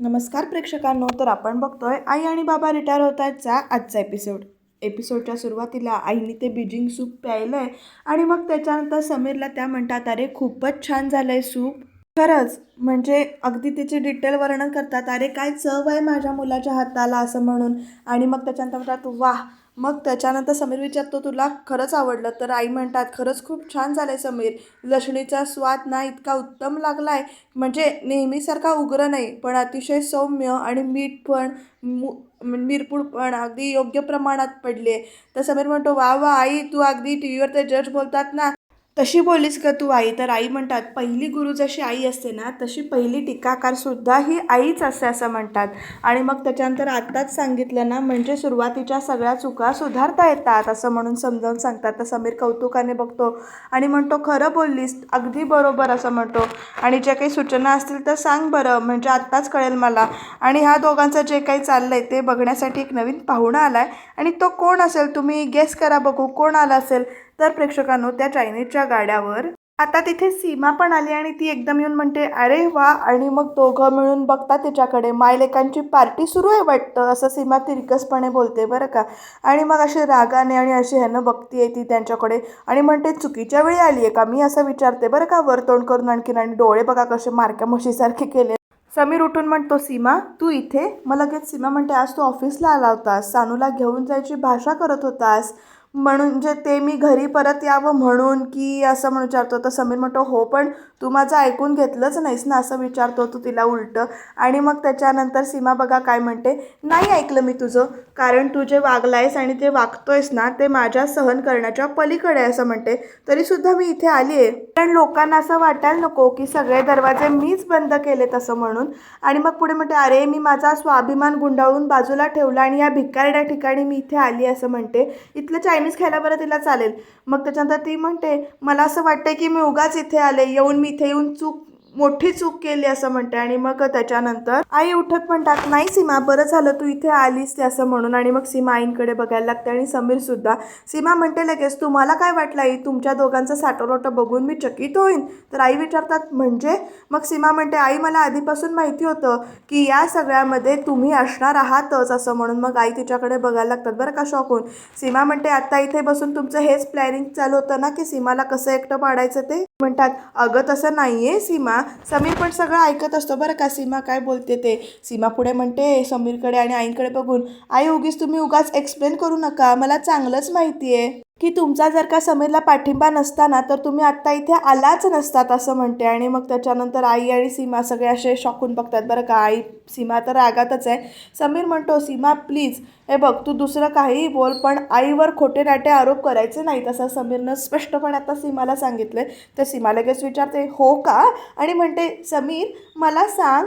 नमस्कार प्रेक्षकांनो तर आपण बघतोय आई आणि बाबा रिटायर होत आहेतचा आजचा एपिसोड एपिसोडच्या सुरुवातीला आईने ते बीजिंग सूप प्यायलं आहे आणि मग त्याच्यानंतर समीरला त्या म्हणतात अरे खूपच छान झालं आहे सूप. खरंच म्हणजे अगदी तिचे डिटेल वर्णन करतात अरे काय चव आहे माझ्या मुलाच्या हाताला असं म्हणून. आणि मग त्याच्यानंतर म्हणतात वाह मग त्याच्यानंतर समीर विचारतो तुला खरंच आवडलं? तर आई म्हणतात खरंच खूप छान झालं आहे समीर. लसणीचा स्वाद ना इतका उत्तम लागला आहे म्हणजे नेहमीसारखा उग्र नाही पण अतिशय सौम्य आणि मीठ पण मु मिरपूड पण अगदी योग्य प्रमाणात पडले तर समीर म्हणतो वा वा आई तू अगदी टी व्हीवर ते जज बोलतात ना तशी बोलीस का तू आई. तर आई म्हणतात पहिली गुरु जशी आई असते ना तशी पहिली टीकाकार सुद्धा ही आईच असते असं म्हणतात. आणि मग त्याच्यानंतर आत्ताच सांगितलं ना म्हणजे सुरुवातीच्या सगळ्या चुका सुधारता येतात असं म्हणून समजावून सांगतात. तर समीर कौतुकाने बघतो आणि म्हणतो खरं बोललीस अगदी बरोबर असं म्हणतो. आणि ज्या काही सूचना असतील तर सांग बरं म्हणजे आत्ताच कळेल मला. आणि ह्या दोघांचं जे काही चाललं आहे ते बघण्यासाठी एक नवीन पाहुणा आला आहे आणि तो कोण असेल? तुम्ही गेस करा बघू कोण आला असेल? तर प्रेक्षकांनो त्या चायनीजच्या गाड्यावर आता तिथे सीमा पण आली आणि ती एकदम येऊन म्हणते अरे वा! आणि मग दोघं मिळून बघतात तिच्याकडे. मायलेकांची पार्टी सुरू आहे वाटतं असं सीमा तिरकसपणे बोलते बरं का. आणि मग अशी रागाने आणि अशी ह्यानं बघतीये ती त्यांच्याकडे आणि म्हणते चुकीच्या वेळी आली आहे का? मी असं विचारते बरं का वरतोंड करून आणखीन आणि डोळे बघा कसे मारक्या म्हशीसारखे केले. समीर उठून म्हणतो सीमा तू इथे? मग लगेच सीमा म्हणते आज तू ऑफिसला आला होतास. सानूला घेऊन जायची भाषा करत होतास. म्हणजे ते मी घरी परत यावं म्हणून की असं म्हणून विचारतो. तर समीर म्हणतो हो पण तू माझं ऐकून घेतलंच नाहीस ना असं विचारतो तू तिला उलटं. आणि मग त्याच्यानंतर सीमा बघा काय म्हणते नाही ऐकलं मी तुझं कारण तू जे वागलायस आणि ते वागतोयस ना ते माझ्या सहन करण्याच्या पलीकडे आहे असं म्हणते. तरीसुद्धा मी इथे आली आहे. कारण लोकांना असं वाटायला नको की सगळे दरवाजे मीच बंद केलेत असं म्हणून. आणि मग पुढे म्हणते अरे मी माझा स्वाभिमान गुंडाळून बाजूला ठेवला आणि या भिकारड्या ठिकाणी मी इथे आली असं म्हणते. इथलं चायनीज खायला बरं तिला चालेल. मग त्याच्यानंतर ती म्हणते मला असं वाटतं की मी उगाच इथे आले. येऊन मी इथे येऊन चूक मोठी चूक केली असं म्हणते आणि मग त्याच्यानंतर आई उठत म्हणतात नाही सीमा बरं झालं तू इथे आलीस ते असं म्हणून. आणि मग सीमा आईंकडे बघायला लागते आणि समीर सुद्धा सीमा म्हणते लगेच तुम्हाला काय वाटलं आई? तुमच्या दोघांचं साठवलोटं बघून मी चकित होईन. तर आई विचारतात म्हणजे? मग सीमा म्हणते आई मला आधीपासून माहिती होतं की या सगळ्यामध्ये तुम्ही असणार आहातच असं म्हणून मग आई तिच्याकडे बघायला लागतात बरं का शॉक होऊन. सीमा म्हणते आता इथे बसून तुमचं हेच प्लॅनिंग चालू होतं ना की सीमाला कसं एकटं पाडायचं ते? म्हणतात अगं तसं नाही आहे सीमा. समीर पण सगळं ऐकत असतो बरं का. सीमा काय बोलते ते? सीमा पुढे म्हणते समीरकडे आणि आईंकडे बघून. आई उगीच तुम्ही उगाच एक्सप्लेन करू नका. मला चांगलंच माहिती आहे की तुमचा जर का समीरला पाठिंबा नसताना तर तुम्ही आत्ता इथे आलाच नसतात असं म्हणते. आणि मग त्याच्यानंतर आई आणि सीमा सगळे असे शॉकून बघतात बरं का आई सीमा तर रागातच आहे. समीर म्हणतो सीमा प्लीज हे बघ तू दुसरं काहीही बोल पण आईवर खोटे नाटे आरोप करायचे नाहीत असं समीरनं स्पष्टपणे आता सीमाला सांगितलं तर सीमा लगेच विचारते हो का? आणि म्हणते समीर मला सांग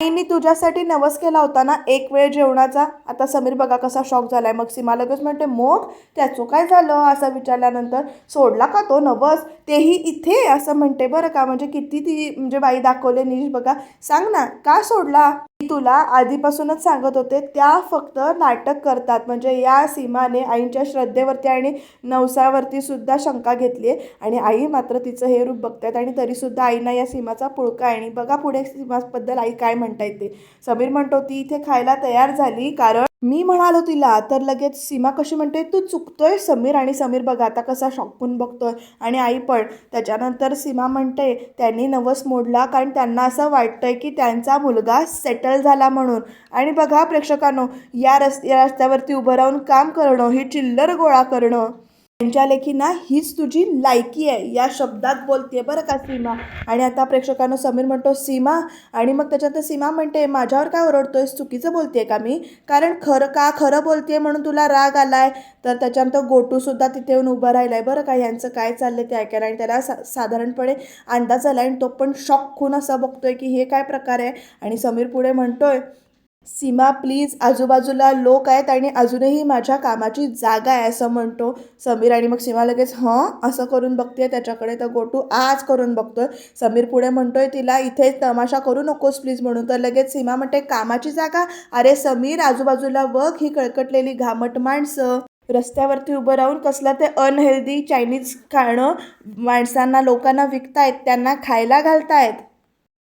मी तुझ्यासाठी नवस केला होता ना एक वेळ जेवणाचा. आता समीर बघा कसा शॉक झालाय. मग सीमा लगेच म्हणते मग त्याचं काय झालं? असं विचारल्यानंतर सोडला का तो नवस? तेही इथे असं म्हणते बरं का. म्हणजे किती ती म्हणजे बाई दाखवले नीश बघा. सांग ना का सोडला? मी तुला आधीपासूनच सांगत होते त्या फक्त नाटक करतात. म्हणजे या सीमाने आईंच्या श्रद्धेवरती आणि नवसावरती सुद्धा शंका घेतली आहे. आणि आई मात्र तिचं हे रूप बघतात आणि तरीसुद्धा आईना या सीमाचा पुळका आहे. आणि बघा पुढे सीमाबद्दल आई काय म्हणता ते. समीर म्हणतो ती इथे खायला तयार झाली कारण मी म्हणालो तिला तर लगेच सीमा कशी म्हणते तू चुकतोय समीर आणि समीर बघा आता कसा शॉकून बघतोय. आणि आई पण त्याच्यानंतर सीमा म्हणते त्यांनी नवस मोडला कारण त्यांना असं वाटतंय की त्यांचा मुलगा सेटल झाला म्हणून. आणि बघा प्रेक्षकांनो या रस् या रस्त्यावरती उभं राहून काम करणं ही चिल्लर गोळा करणं. त्यांच्या लेखी ना हीच तुझी लायकी आहे. या शब्दात बोलते बरं का सीमा? आणि आता प्रेक्षकांनो समीर म्हणतो सीमा आणि मग त्याच्यानंतर सीमा म्हणते माझ्यावर काय ओरडतोय चुकीचं बोलते का मी? कारण खरं का खरं बोलते म्हणून तुला राग आलाय? तर त्याच्यानंतर गोटूसुद्धा तिथे येऊन उभं राहिलाय. बरं का यांचं काय चाललंय ते ऐकायला? आणि त्याला सा साधारणपणे अंदाज आला आणि तो पण शॉक खून असा बघतोय की हे काय प्रकार आहे? आणि समीर पुढे म्हणतोय सीमा प्लीज आजूबाजूला लोक आहेत आणि अजूनही माझ्या कामाची जागा आहे असं म्हणतो. समीर आणि मग सीमा लगेच हं? असं करून बघते त्याच्याकडे? तर गोटू आज करून बघतोय. समीर पुढे म्हणतोय तिला इथे तमाशा करू नकोस प्लीज. म्हणून तर लगेच सीमा म्हणते कामाची जागा? अरे समीर आजूबाजूला बघ ही कळकटलेली घामट माणसं. रस्त्यावरती उभं राहून कसलं ते अनहेल्दी चायनीज खाणं माणसांना लोकांना विकतायत त्यांना खायला घालतायत.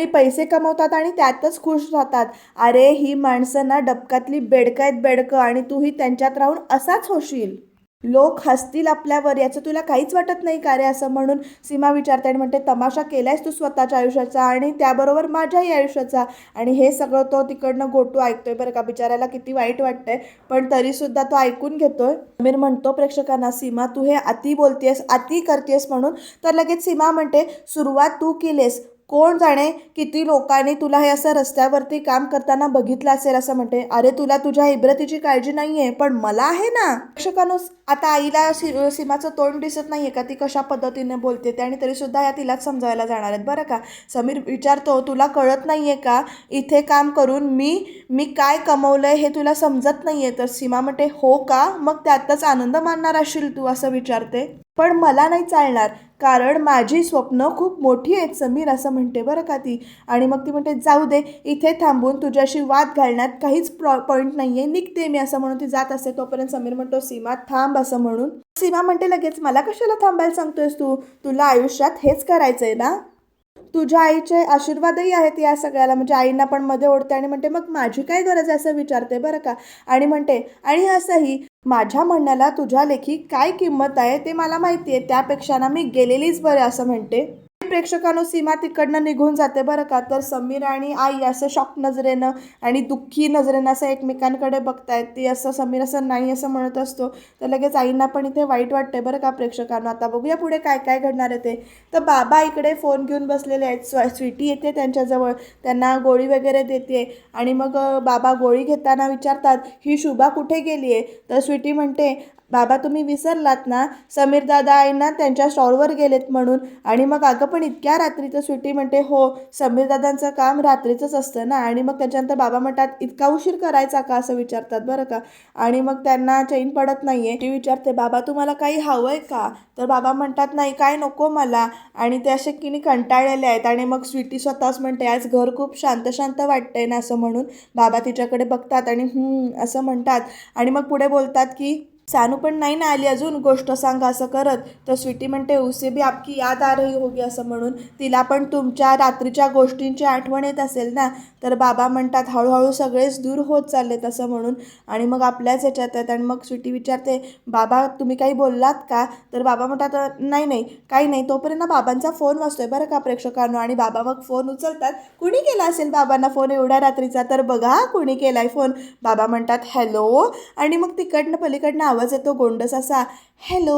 पैसे कमवतात आणि त्यातच खुश राहतात. अरे ही माणसं ना डबकातली बेडकं आहेत बेडकं आणि तूही त्यांच्यात राहून असाच होशील. लोक हसतील आपल्यावर याचं तुला काहीच वाटत नाही का रे? असं म्हणून सीमा विचारते आणि म्हणते तमाशा केलायस तू स्वतःच्या आयुष्याचा आणि त्याबरोबर माझ्याही आयुष्याचा. आणि हे सगळं तो तिकडनं गोटू ऐकतोय बरं का. बिचारायला किती वाईट वाटतंय पण तरीसुद्धा तो ऐकून घेतोय. समीर म्हणतो प्रेक्षकांना सीमा तू हे अति बोलतेस अति करतेस म्हणून. तर लगेच सीमा म्हणते सुरुवात तू केलीस कोण जाणे किती लोकांनी तुला हे असं रस्त्यावरती काम करताना बघितलं असेल असं म्हणते. अरे तुला तुझ्या इब्रतीची काळजी नाही आहे पण मला आहे ना. प्रेक्षकांनो आता आईला सि सीमाचं तोंड दिसत नाही आहे का? ती कशा पद्धतीने बोलते ते? आणि तरीसुद्धा या तिलाच समजावायला जाणार आहेत. बरं का? समीर विचारतो तुला कळत नाही आहे का? इथे काम करून मी मी काय कमवलं आहे हे तुला समजत नाही आहे तर सीमा म्हणते हो का? मग त्यातच आनंद मानणार असशील तू असं विचारते. पण मला नाही चालणार कारण माझी स्वप्न खूप मोठी आहेत समीर असं म्हणते बरं का ती. आणि मग ती म्हणते जाऊ दे इथे थांबून तुझ्याशी वाद घालण्यात काहीच प्रॉ पॉईंट नाही आहे निघते मी असं म्हणून ती जात असते. तोपर्यंत समीर म्हणतो सीमा थांब असं म्हणून. सीमा म्हणते लगेच मला कशाला थांबायला सांगतोयस तू? तुला आयुष्यात हेच करायचं आहे ना? तुझ्या आईचे आशीर्वादही आहेत या सगळ्याला. म्हणजे आईंना पण मध्ये ओढते आणि म्हणते मग माझी काय गरज आहे? असं विचारते बरं का. आणि म्हणते आणि असंही माझ्या म्हणण्याला तुझ्या लेखी काय किंमत आहे ते मला माहिती आहे त्यापेक्षा ना मी गेलेलीच बरे असं म्हणते. प्रेक्षकांनो सीमा तिकडनं निघून जाते बरं का? तर समीर आणि आई असं शॉक नजरेनं आणि दुःखी नजरेनं असं एकमेकांकडे बघतायत. ती असं समीर असं नाही असं म्हणत असतो. तर लगेच आईंना पण इथे वाईट वाटते बरं का प्रेक्षकांना? आता बघूया पुढे काय काय घडणार आहे ते. तर बाबा इकडे फोन घेऊन बसलेले आहेत. स्व स्वीटी येते त्यांच्याजवळ. त्यांना गोळी वगैरे देते. आणि मग बाबा गोळी घेताना विचारतात ही शुभा कुठे गेली आहे तर स्वीटी म्हणते बाबा तुम्ही विसरलात ना? समीर दादा ना त्यांच्या स्टॉलवर गेलेत म्हणून. आणि मग अगं पण इतक्या रात्रीचं तर स्वीटी म्हणते हो समीर दादांचं काम रात्रीचंच असतं ना? आणि मग त्याच्यानंतर बाबा म्हणतात इतका उशीर करायचा का? असं विचारतात बरं का? आणि मग त्यांना चैन पडत नाही आहे ती विचारते बाबा तुम्हाला काही हवं आहे का? तर बाबा म्हणतात नाही काय नको मला. आणि ते असे किनी कंटाळलेले आहेत. आणि मग स्वीटी स्वतःच म्हणते आज घर खूप शांत शांत वाटतंय ना? असं म्हणून बाबा तिच्याकडे बघतात आणि असं म्हणतात. आणि मग पुढे बोलतात की सानू पण नाही ना आली अजून गोष्ट सांगा असं करत. तर स्वीटी म्हणते उसे भी आपकी याद आ रही होगी असं म्हणून. तिला पण तुमच्या रात्रीच्या गोष्टींची आठवण येत असेल ना तर बाबा म्हणतात हळूहळू सगळेच दूर होत चाललेत असं म्हणून. आणि मग आपल्याच ह्याच्यात आहेत आणि मग स्वीटी विचारते बाबा तुम्ही काही बोललात का? तर बाबा म्हणतात नाही नाही काही नाही. तोपर्यंत बाबांचा फोन वाचतोय बरं का प्रेक्षकांनो. आणि बाबा मग फोन उचलतात कुणी केला असेल बाबांना फोन एवढ्या रात्रीचा? तर बघा कुणी केलाय फोन? बाबा म्हणतात हॅलो. आणि मग तिकडनं पलीकडनं आवाज येतो गोंडस असा. हॅलो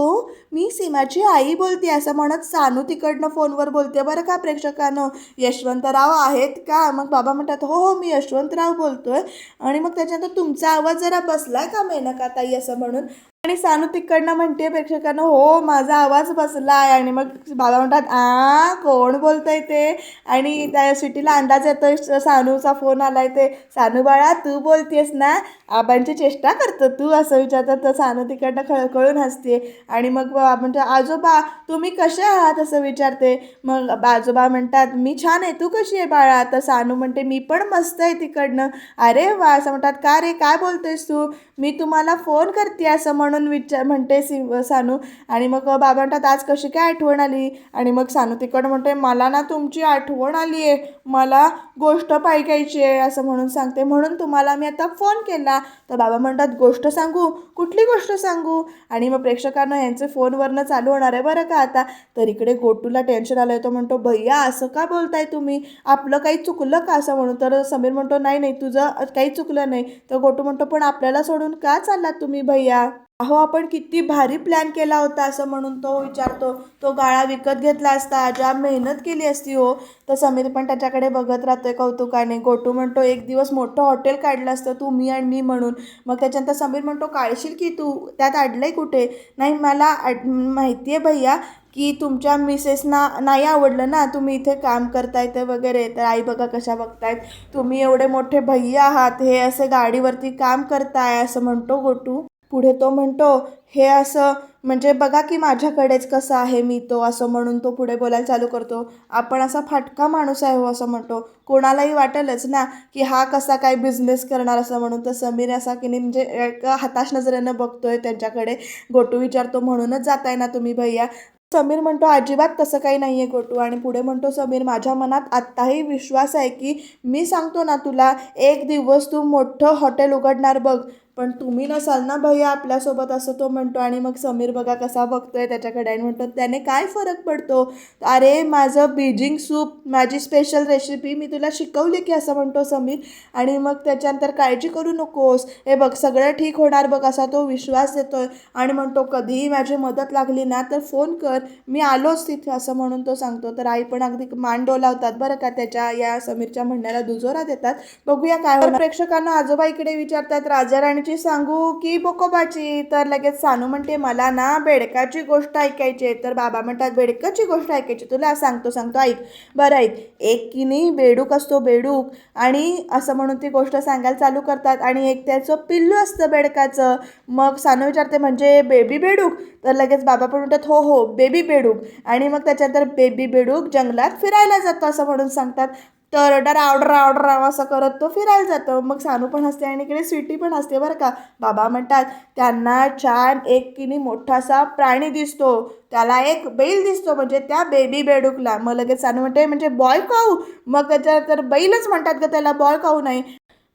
मी सीमाची आई बोलते असं म्हणत सानू तिकडनं फोनवर बोलते बरं का प्रेक्षकांनो? यशवंतराव आहेत का? मग बाबा म्हणतात हो हो मी यशवंतराव बोलतोय. आणि मग त्याच्यानंतर तुमचा आवाज जरा बसला का मेनका ताई असं म्हणून? आणि सानू तिकडनं म्हणते प्रेक्षकांना हो माझा आवाज बसला आहे आणि मग बाबा म्हणतात आ कोण बोलतंय ते? आणि त्या सिटीला अंदाज येतोय सानूचा फोन आलाय ते सानू बाळा तू बोलतेस ना? आबांची चेष्टा करतो तू? असं विचारतात. तर सानू तिकडनं खळखळून हसते. आणि मग बाबा म्हणतो आजोबा तुम्ही कसे आहात? असं विचारते. मग आजोबा म्हणतात मी छान आहे. तू कशी आहे बाळा? तर सानू म्हणते मी पण मस्त आहे तिकडनं. अरे वा. असं म्हणतात का रे? काय बोलतेस तू? मी तुम्हाला फोन करते. असं म्हणून विचार म्हणते सी सानू. आणि मग बाबा म्हणतात आज कशी काय आठवण आली? आणि मग सानू तिकडं म्हणते मला ना तुमची आठवण आली आहे. मला गोष्ट पाहिकायची आहे. असं म्हणून सांगते. म्हणून तुम्हाला मी आता फोन केला. तर बाबा म्हणतात गोष्ट सांगू? कुठली गोष्ट सांगू? आणि मग प्रेक्षकांना यांचे फोनवरनं चालू होणार आहे. बरं का आता? तर इकडे गोटूला टेन्शन आलं तो म्हणतो भैया असं का बोलताय तुम्ही? आपलं काही चुकलं का? असं म्हणून. तर समीर म्हणतो नाही नाही तुझं काही चुकलं नाही. तर गोटू म्हणतो पण आपल्याला सोडून का चाललात तुम्ही भैया? अहो आपण किती भारी प्लॅन केला होता असं म्हणून तो विचारतो. तो गाळा विकत घेतला असता. ज्या मेहनत केली असती हो. तर समीर पण त्याच्याकडे बघत राहतोय कौतुकाने. गोटू म्हणतो एक दिवस मोठं हॉटेल काढलं असतं तू मी आणि मी म्हणून. मग त्याच्यानंतर समीर म्हणतो काढशील की तू? त्यात अडलंय कुठे? नाही मला माहिती आहे भैया की तुमच्या मिसेसना नाही आवडलं ना. तुम्ही इथे काम करताय ते वगैरे. तर आई बघा कशा बघतायत. तुम्ही एवढे मोठे भैया आहात. हे असे गाडीवरती काम करताय असं म्हणतो गोटू. पुढे तो म्हणतो हे असं म्हणजे बघा की माझ्याकडेच कसं आहे मी तो असं म्हणून तो पुढे बोलायला चालू करतो. आपण असा फाटका माणूस आहे हो असं म्हणतो. कोणालाही वाटेलच ना की हा कसा काय बिझनेस करणार असं म्हणून तर समीर असा की नाही म्हणजे एका हताश नजरेनं बघतोय त्यांच्याकडे. गोटू विचारतो म्हणूनच जाताय ना तुम्ही भैया? समीर म्हणतो अजिबात तसं काही नाही आहे गोटू. आणि पुढे म्हणतो समीर माझ्या मनात आत्ताही विश्वास आहे की मी सांगतो ना तुला एक दिवस तू मोठं हॉटेल उघडणार बघ. पण तुम्ही नसाल ना भैया आपल्यासोबत असं तो म्हणतो आणि मग समीर बघा कसा बघतोय त्याच्याकडे आणि म्हणतो त्याने काय फरक पडतो? अरे माझं बीजिंग सूप माझी स्पेशल रेसिपी मी तुला शिकवली की असं म्हणतो समीर. आणि मग त्याच्यानंतर काळजी करू नकोस. हे बघ सगळं ठीक होणार बघ असा तो विश्वास देतोय. आणि म्हणतो कधीही माझी मदत लागली ना तर फोन कर. मी आलोच तिथे असं म्हणून तो सांगतो. तर आई पण अगदी मान डोलावतात बरं का त्याच्या या समीरच्या म्हणण्याला दुजोरा देतात. बघूया काय प्रेक्षकांना आजोबा इकडे विचारतात राजा सानूची सांगू की बोकोबाची तर लगेच सानू म्हणते मला ना बेडकाची गोष्ट ऐकायची आहे. तर बाबा म्हणतात बेडकाची गोष्ट ऐकायची? तुला सांगतो सांगतो ऐक. बरं ऐक. एक की नाही बेडूक असतो बेडूक. आणि असं म्हणून ती गोष्ट सांगायला चालू करतात आणि एक त्याचं पिल्लू असतं बेडकाचं. मग सानू विचारते म्हणजे बेबी बेडूक? तर लगेच बाबा पण म्हणतात हो हो बेबी बेडूक. आणि मग त्याच्यानंतर बेबी बेडूक जंगलात फिरायला जातो असं म्हणून सांगतात. तर डराव डराव डराव असं करत तो फिरायला जातो. मग सानू पण हसते आणि इकडे स्वीटी पण हसते बरं का. बाबा म्हणतात त्यांना छान एक किनी मोठासा प्राणी दिसतो. त्याला एक बैल दिसतो म्हणजे त्या बेबी बेडूकला. मग लगेच सानू म्हणते म्हणजे बॉय काऊ? मग त्याच्यानंतर बैलच म्हणतात का त्याला बॉय काऊ नाही.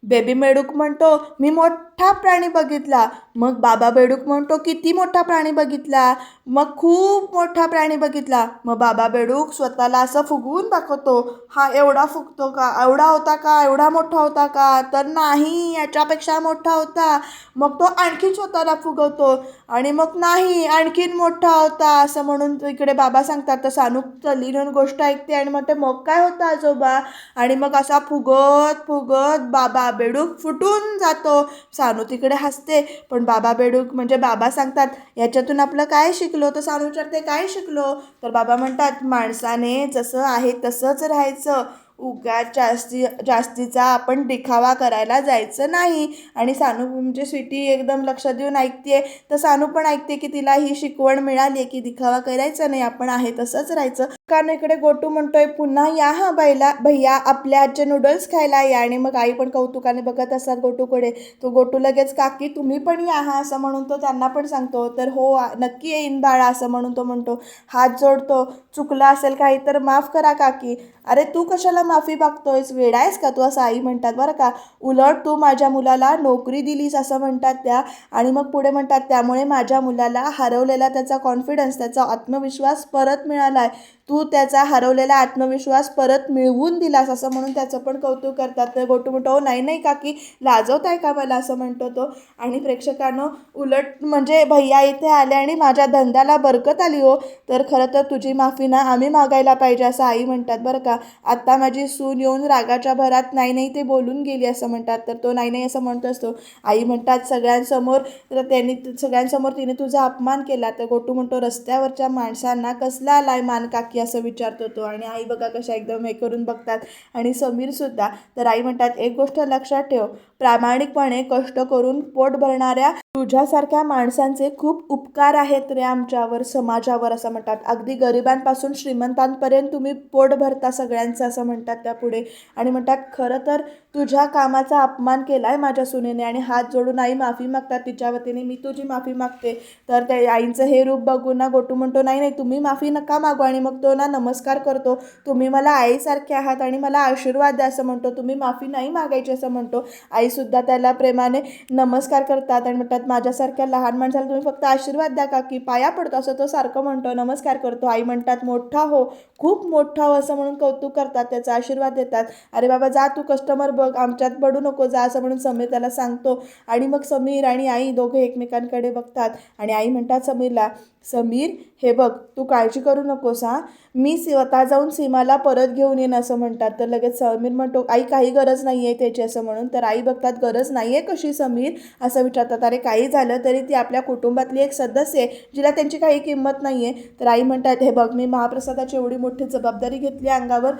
बेबी बेडूक म्हणतो मी मोठा प्राणी बघितला. मग बाबा बेडूक म्हणतो किती मोठा प्राणी बघितला? मग खूप मोठा प्राणी बघितला. मग बाबा बेडूक स्वतःला असं फुगवून दाखवतो हा एवढा फुगतो का? एवढा होता का? एवढा मोठा होता का? तर नाही याच्यापेक्षा मोठा होता. मग तो आणखी स्वतःला फुगवतो. आणि मग नाही आणखीन मोठा होता असं म्हणून इकडे बाबा सांगतात तर सानू तल्लीन गोष्ट ऐकते आणि म्हणते मग काय होतं आजोबा? आणि मग असा फुगत फुगत बाबा बेडूक फुटून जातो. सानू तिकडे हसते पण बाबा बेडूक म्हणजे बाबा सांगतात याच्यातून आपलं काय शिकलो? तर सानू विचारते काय शिकलो? तर बाबा म्हणतात माणसाने जसं आहे तसंच राहायचं. उगाच जास्ती जास्तीचा आपण दिखावा करायला जायचं नाही. आणि सानू म्हणजे स्वीटी एकदम लक्ष देऊन ऐकते तर सानू पण ऐकते की तिला ही शिकवण मिळाली आहे की दिखावा करायचा नाही. आपण आहे तसंच राहायचं. कारण इकडे गोटू म्हणतोय पुन्हा या हा बैला भैया आपल्या आजचे नूडल्स खायला या. आणि मग आई पण कौतुकाने बघत असतात गोटूकडे. तो गोटू लगेच काकी तुम्ही पण या हा असं म्हणून तो त्यांना पण सांगतो. तर हो नक्की येईन बाळा असं म्हणून तो म्हणतो. हात जोडतो. चुकला असेल काही तर माफ करा काकी. अरे तू कशाला माफी मागतोयस? वेडा आहेस का तू? असं आई म्हणतात. बरं का उलट तू माझ्या मुलाला नोकरी दिलीस असं म्हणतात त्या. आणि मग पुढे म्हणतात त्यामुळे माझ्या मुलाला हरवलेला त्याचा कॉन्फिडन्स त्याचा आत्मविश्वास परत मिळाला आहे तू त्याचा हरवलेला आत्मविश्वास परत मिळवून दिलास असं म्हणून त्याचं पण कौतुक करतात. तर गोटू म्हणतो "हो, नाही नाही काकी लाजवत आहे का मला? असं म्हणतो तो. आणि प्रेक्षकांनो उलट म्हणजे भैया इथे आले आणि माझ्या धंद्याला बरकत आली हो. तर खरं तर तुझी माफी ना आम्ही मागायला पाहिजे असं आई म्हणतात बरं का. आत्ता माझी सून येऊन रागाच्या भरात नाही नाही ते बोलून गेली असं म्हणतात. तर तो नाही नाही असं म्हणतो असतो आई म्हणतात सगळ्यांसमोर तर त्यांनी सगळ्यांसमोर तिने तुझा अपमान केला. तर गोटू म्हणतो रस्त्यावरच्या माणसांना कसला आलाय मान काकी? की असं विचारतो तो आणि आई बघा कशा एकदम हे करून बघतात. आणि समीरसुद्धा तर आई म्हणतात एक गोष्ट लक्षात ठेव प्रामाणिकपणे कष्ट करून पोट भरणाऱ्या तुझ्यासारख्या माणसांचे खूप उपकार आहेत रे आमच्यावर समाजावर असं म्हणतात. अगदी गरिबांपासून श्रीमंतांपर्यंत तुम्ही पोट भरता सगळ्यांचं असं म्हणतात त्या पुढे आणि म्हणतात खरं तर तुझ्या कामाचा अपमान केला आहे माझ्या सुनेने आणि हात जोडून आई माफी मागतात तिच्या वतीने मी तुझी माफी मागते. तर त्या आईंचं हे रूप बघून ना गोटू म्हणतो नाही नाही तुम्ही माफी नका मागू आणि मग तो ना नमस्कार करतो. तुम्ही मला आईसारखे आहात आणि मला आशीर्वाद द्या असं म्हणतो. तुम्ही माफी नाही मागायची असं म्हणतो. आईसुद्धा त्याला प्रेमाने नमस्कार करतात आणि म्हणतात माझ्यासारख्या लहान माणसाला तुम्ही फक्त आशीर्वाद द्या का? की पाया पडतो असं तो सारखं म्हणतो नमस्कार करतो. आई म्हणतात मोठा हो खूप मोठा हो असं म्हणून कौतुक करतात त्याचा आशीर्वाद देतात. अरे बाबा जा तू कस्टमर बघ आमच्यात पडू नको जा असं म्हणून समीर त्याला सांगतो. आणि मग समीर आणि आई दोघे एकमेकांकडे बघतात. आणि आई म्हणतात समीरला समीर हे बघ तू काळजी करू नकोस हां. मी स्वतः जाऊन सीमाला परत घेऊन येईन असं म्हणतात. तर लगेच समीर म्हणतो आई काही गरज नाही आहे त्याची असं म्हणून. तर आई बघतात गरज नाही आहे कशी समीर? असं विचारतात. अरे काही झालं तरी ती आपल्या कुटुंबातली एक सदस्य आहे जिला त्यांची काही किंमत नाही आहे तर आई म्हणतात हे बघ मी महाप्रसादाची एवढी मोठी जबाबदारी घेतली अंगावर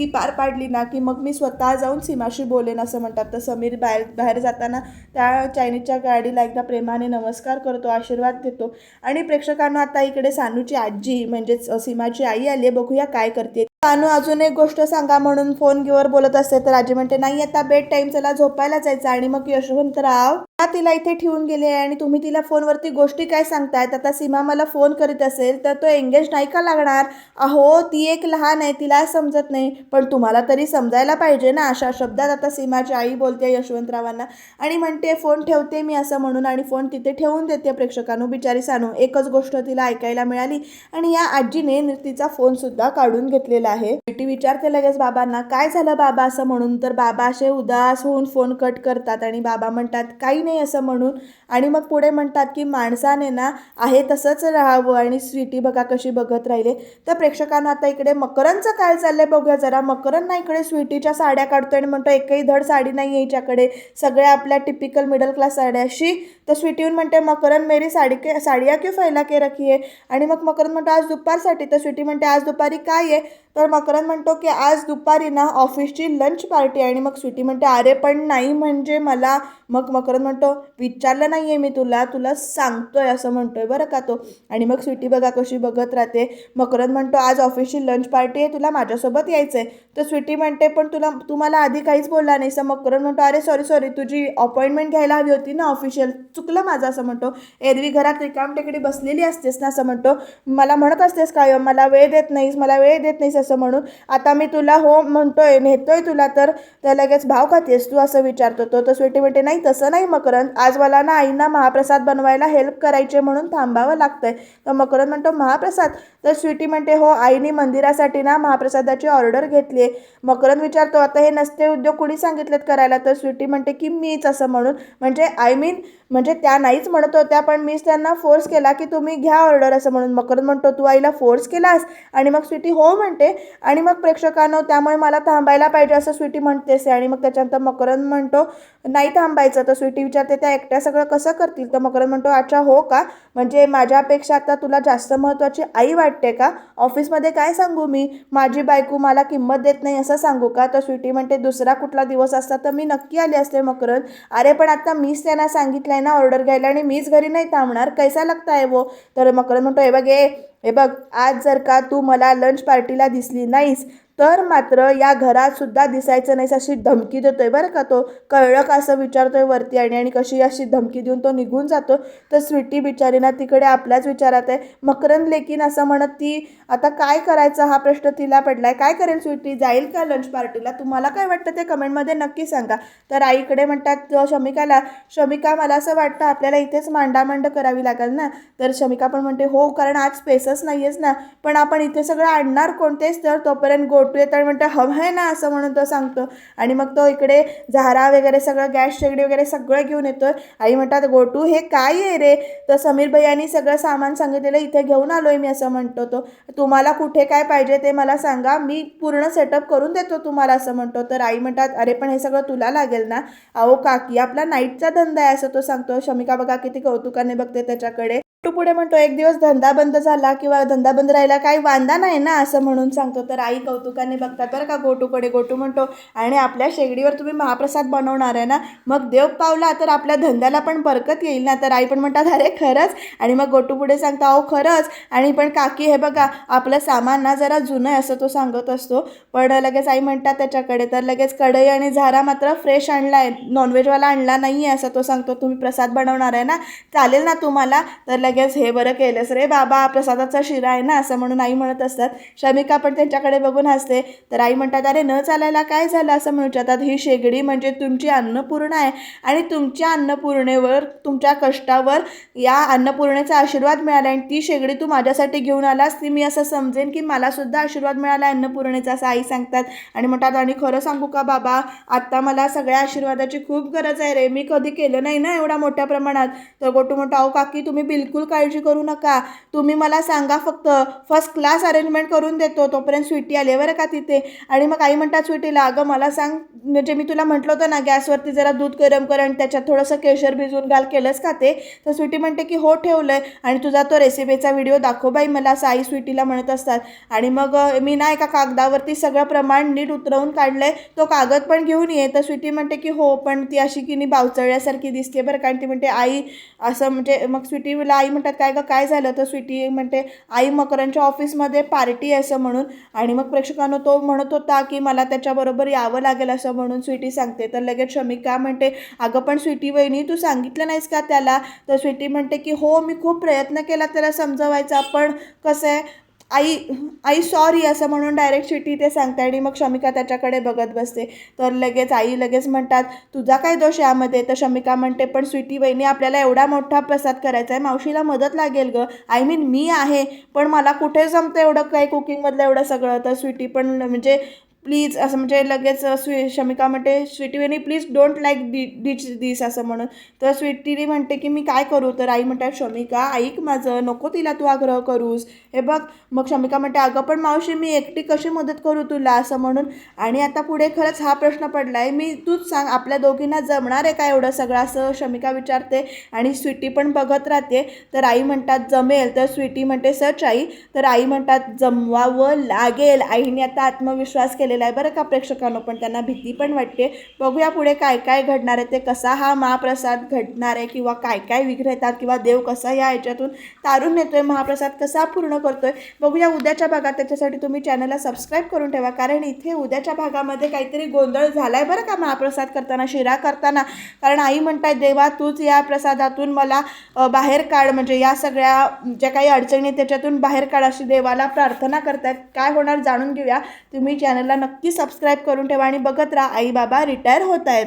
ती पार पाडली ना की मग मी स्वतः जाऊन सीमाशी बोलेन असं म्हणतात. तर समीर बाहेर बाहेर जाताना त्या चायनीजच्या गाडीला एकदा प्रेमाने नमस्कार करतो आशीर्वाद देतो. आणि प्रेक्षकांना आता इकडे सानूची आजी म्हणजेच सीमाची आई आली आहे. बघूया काय करते. कानू अजून एक गोष्ट सांगा म्हणून फोनवर बोलत असते तर आजी म्हणते नाही आता बेड टाईम चला झोपायला जायचं. आणि मग यशवंतराव तिला इथे ठेवून गेले आणि तुम्ही तिला फोनवरती गोष्टी काय सांगतायत? आता सीमा मला फोन करीत असेल तर तो एंगेज नाही का लागणार? अहो ती एक लहान आहे तिला समजत नाही पण तुम्हाला तरी समजायला पाहिजे ना. अशा शब्दात आता सीमाची आई बोलते यशवंतरावांना आणि म्हणते फोन ठेवते मी असं म्हणून आणि फोन तिथे ठेवून देते. प्रेक्षकांनो बिचारी सानू एकच गोष्ट तिला ऐकायला मिळाली आणि या आजीने तिचा फोनसुद्धा काढून घेतलेला आहे. टी विचारते लगेच बाबांना काय झालं बाबा? असं म्हणून. तर बाबा असे उदास होऊन फोन कट करतात आणि बाबा म्हणतात काही नाही असं म्हणून. आणि मग पुढे म्हणतात की माणसाने ना आहे तसंच राहावं. आणि स्वीटी बघा कशी बघत राहिले. तर प्रेक्षकांना आता इकडे मकरनचं काय चाललंय बघूया जरा. मकरन ना इकडे स्वीटीच्या साड्या काढतोय आणि म्हणतो एकही धड साडी नाही आहे हिच्याकडे. सगळ्या आपल्या टिपिकल मिडल क्लास साड्याशी. तर स्वीटी येऊन म्हणते मकरन मेरी साडी के साडिया क्यों फैला के रखी आहे आणि मग मकरन म्हणतो आज दुपारसाठी. तर स्वीटी म्हणते आज दुपारी काय आहे? तर मकरंद म्हणतो की आज दुपारी ना ऑफिसची लंच पार्टी आणि मग स्वीटी म्हणते अरे पण नाही म्हणजे मला मग मकरंद म्हणतो विचारलं नाही आहे मी तुला तुला सांगतोय असं म्हणतोय बरं का तो. आणि मग स्वीटी बघा कशी बघत राहते. मकरंद म्हणतो आज ऑफिसची लंच पार्टी आहे तुला माझ्यासोबत यायचं आहे तर स्वीटी म्हणते पण तुला तू मला आधी काहीच बोलला नाही असं मकरंद म्हणतो अरे सॉरी सॉरी तुझी अपॉइंटमेंट घ्यायला हवी होती ना ऑफिशियल चुकलं माझं असं म्हणतो. एरवी घरात रिकाम टेकडी बसलेली असतेस ना असं म्हणतो. मला म्हणत असतेस काय हो? मला वेळ देत नाहीस मला वेळ देत नाहीस असं म्हणून. आता मी तुला हो म्हणतोय नेतोय तुला तर त्या लगेच भाव खातेस तू असं विचारतो तो. तर स्वीटी म्हणते नाही तसं नाही मकरंद. आज मला ना आईना महाप्रसाद बनवायला हेल्प करायचे म्हणून थांबावं लागतंय. तर मकरंद म्हणतो महाप्रसाद? तर स्वीटी म्हणते हो आईने मंदिरासाठी ना महाप्रसादाची ऑर्डर घेतली आहे. मकरंद विचारतो आता हे नसते उद्योग कुणी सांगितलेत करायला? तर स्वीटी म्हणते की मीच असं म्हणून. म्हणजे आय मीन म्हणजे त्या नाहीच म्हणत होत्या पण मीच त्यांना फोर्स केला की तुम्ही घ्या ऑर्डर असं म्हणून मकरंद म्हणतो तू आईला फोर्स केलास? आणि मग स्वीटी हो म्हणते आणि मग प्रेक्षकांनो त्यामुळे मला थांबायला पाहिजे असं स्वीटी म्हणतेस आणि मग त्याच्यानंतर मकरंद म्हणतो नाही थांबायचं. तर स्वीटी विचारते त्या एकट्या सगळं कसं करतील? तर मकरंद म्हणतो अच्छा हो का? म्हणजे माझ्यापेक्षा आता तुला जास्त महत्त्वाची आई वाटते का? ऑफिसमध्ये काय सांगू मी? माझी बायको मला किंमत देत नाही असं सांगू का? तर स्वीटी म्हणते दुसरा कुठला दिवस असता तर मी नक्की आले असते मकरंद. अरे पण आता मीच त्यांना सांगितलं आहे ना ऑर्डर घ्यायला आणि मीच घरी नाही थांबणार. कैसा लागता आहे वो? तर मकरंद म्हणतो हे बघ हे बघ आज जर का तू मला लंच पार्टीला दिसली नाहीस तर मात्र या घरात सुद्धा दिसायचं नाहीस अशी धमकी देतोय बरं का तो. कळलं का असं विचारतोय वरती आणि आणि कशी अशी धमकी देऊन तो निघून जातो? तर स्वीटी बिचारीना तिकडे आपल्याच विचारात आहे. मकरंद लेकीन असं म्हणत ती आता काय करायचं हा प्रश्न तिला पडलाय? काय करेल स्वीटी? जाईल का लंच पार्टीला तुम्हाला काय वाटतं ते कमेंटमध्ये नक्की सांगा. तर आईकडे म्हणतात शमिकाला शमिका मला असं वाटतं आपल्याला इथेच मांडामांड करावी लागेल ना? तर शमिका पण म्हणते हो कारण आज स्पेसच नाही आहेच ना. पण आपण इथे सगळं आणणार कोणतेच? तर तोपर्यंत गोट येत येतात म्हणतं हवं आहे ना असं म्हणून तो सांगतो. आणि मग तो इकडे झारा वगैरे सगळं गॅस शेगडी वगैरे सगळं घेऊन येतो आई म्हणतात गोटू हे काय आहे रे? तर समीर भैयानी सगळं सामान सांगितलेलं इथे घेऊन आलोय मी असं म्हणतो तो. तुम्हाला कुठे काय पाहिजे ते मला सांगा. मी पूर्ण सेटअप करून देतो तुम्हाला असं म्हणतो. तर आई म्हणतात अरे पण हे सगळं तुला लागेल ना? अहो काकी आपला नाईटचा धंदा आहे असं तो सांगतो. शमिका बघा किती कौतुकाने बघते त्याच्याकडे. तू पुढे म्हणतो एक दिवस धंदा बंद झाला किंवा धंदा बंद राहिला काही वांदा नाही ना? असं म्हणून सांगतो. तर आई कौतुकाने बघतात बरं का गोटूकडे. गोटू म्हणतो आणि आपल्या शेगडीवर तुम्ही महाप्रसाद बनवणार आहे ना? मग देव पावला तर आपल्या धंद्याला पण बरकत येईल ना? तर आई पण म्हणतात अरे खरंच? आणि मग गोटू पुढे सांगता अहो खरंच. आणि पण काकी हे बघा आपलं सामान ना जरा जुनं आहे असं तो सांगत असतो. पण लगेच आई म्हणतात त्याच्याकडे तर लगेच कढई आणि झारा मात्र फ्रेश आणला आहे नॉनव्हेजवाला आणला नाही आहे असं तो सांगतो. तुम्ही प्रसाद बनवणार आहे ना? चालेल ना तुम्हाला? तर लगेच हे बरं केलंस. रे बाबा प्रसादाचा शिरा आहे ना असं म्हणून आई म्हणत असतात. शमिका पण त्यांच्याकडे बघून हसते. तर आई म्हणतात अरे न चालायला काय झालं? असं म्हणू विचारतात ही शेगडी म्हणजे तुमची अन्नपूर्णा आहे आणि तुमच्या अन्नपूर्णेवर तुमच्या कष्टावर या अन्नपूर्णेचा आशीर्वाद मिळाला आणि ती शेगडी तू माझ्यासाठी घेऊन आलास ती मी असं समजेन की मला सुद्धा आशीर्वाद मिळाला अन्नपूर्णेचा असं आई सांगतात. आणि म्हणतात आणि खरं सांगू का बाबा आत्ता मला सगळ्या आशीर्वादाची खूप गरज आहे रे. मी कधी केलं नाही ना एवढ्या मोठ्या प्रमाणात? तर गोटू म्हणतो अहो काकी तुम्ही बिलकुल काळजी करू नका. तुम्ही मला सांगा फक्त फर्स्ट क्लास अरेंजमेंट करून देतो तोपर्यंत स्वीटी आले बरं का तिथे. आणि मग आई म्हणतात स्वीटीला अगं मला सांग म्हणजे मी तुला म्हटलं होतं ना गॅसवरती जरा दूध गरम कर आणि त्याच्यात थोडंसं केशर भिजवून घाल केलंस का ते? तर स्वीटी म्हणते की हो ठेवलं आहे आणि तुझा तो रेसिपीचा व्हिडिओ दाखव बाई मला असं आई स्वीटीला म्हणत असतात. आणि मग मी ना एका कागदावरती सगळं प्रमाण नीट उतरवून काढलं आहे तो कागद पण घेऊन ये. तर स्वीटी म्हणते की हो पण ती अशी की नी बावचळल्यासारखी दिसते बरं कारण ती म्हणते आई असं म्हणजे मग स्वीटीला आई म्हणतात काय गं काय झालं तर स्वीटी? म्हणते आई मकरांच्या ऑफिसमध्ये पार्टी आहे असं म्हणून. आणि मग प्रेक्षकांनो तो म्हणत होता की मला त्याच्याबरोबर यावं लागेल असं म्हणून स्वीटी सांगते. तर लगेच शमिका म्हणते अगं पण स्वीटी वहिनी तू सांगितलं नाहीस का त्याला? तर स्वीटी म्हणते की हो मी खूप प्रयत्न केला त्याला समजवायचा पण कसं आहे आई आई सॉरी असं म्हणून डायरेक्ट स्वीटी ते सांगते आणि मग शमिका त्याच्याकडे बघत बसते. तर लगेच आई लगेच म्हणतात तुझा काय दोष यामध्ये? तर शमिका म्हणते पण स्वीटी बहिणी आपल्याला एवढा मोठा प्रसाद करायचा आहे मावशीला मदत लागेल गं. आय मीन मी आहे पण मला कुठे जमतं एवढं काय कुकिंगमधलं एवढं सगळं? तर स्वीटी पण म्हणजे प्लीज असं म्हणजे लगेच स्वी शमिका म्हणते स्वीटी वहिनी please don't like the dish this असं म्हणून. तर स्वीटीने म्हणते की मी काय करू? तर आई म्हणतात शमिका ऐक माझं नको तिला तू आग्रह करूस. हे बघ. मग शमिका म्हणते अगं पण मावशी मी एकटी कशी मदत करू तुला? असं म्हणून. आणि आता पुढे खरंच हा प्रश्न पडला आहे मी तूच सांग आपल्या दोघींना जमणार आहे का एवढं सगळं? असं शमिका विचारते. आणि स्वीटी पण बघत राहते. तर आई म्हणतात जमेल. तर स्वीटी म्हणते सच आई तर आई म्हणतात जमवावं लागेल. आईने आता आत्मविश्वास केला. केलेला आहे. बरं का प्रेक्षकांनो पण त्यांना भीती पण वाटते. बघूया पुढे काय काय घडणार आहे ते कसा हा महाप्रसाद घडणार आहे किंवा काय काय विघ्न किंवा देव कसा या याच्यातून तारून आहे महाप्रसाद कसा पूर्ण करतोय बघूया उद्याच्या भागात. त्याच्यासाठी तुम्ही चॅनलला सबस्क्राईब करून ठेवा कारण इथे उद्याच्या भागामध्ये काहीतरी गोंधळ झाला आहे बरं का महाप्रसाद करताना शिरा करताना. कारण आई म्हणताय देवा तूच या प्रसादातून मला बाहेर काढ. म्हणजे या सगळ्या ज्या काही अडचणी आहेत त्याच्यातून बाहेर काढ अशी देवाला प्रार्थना करतायत. काय होणार जाणून घेऊया. तुम्ही चॅनलला नक्की सबस्क्राईब करून ठेवा आणि बघत राहा. आई बाबा रिटायर होत आहेत.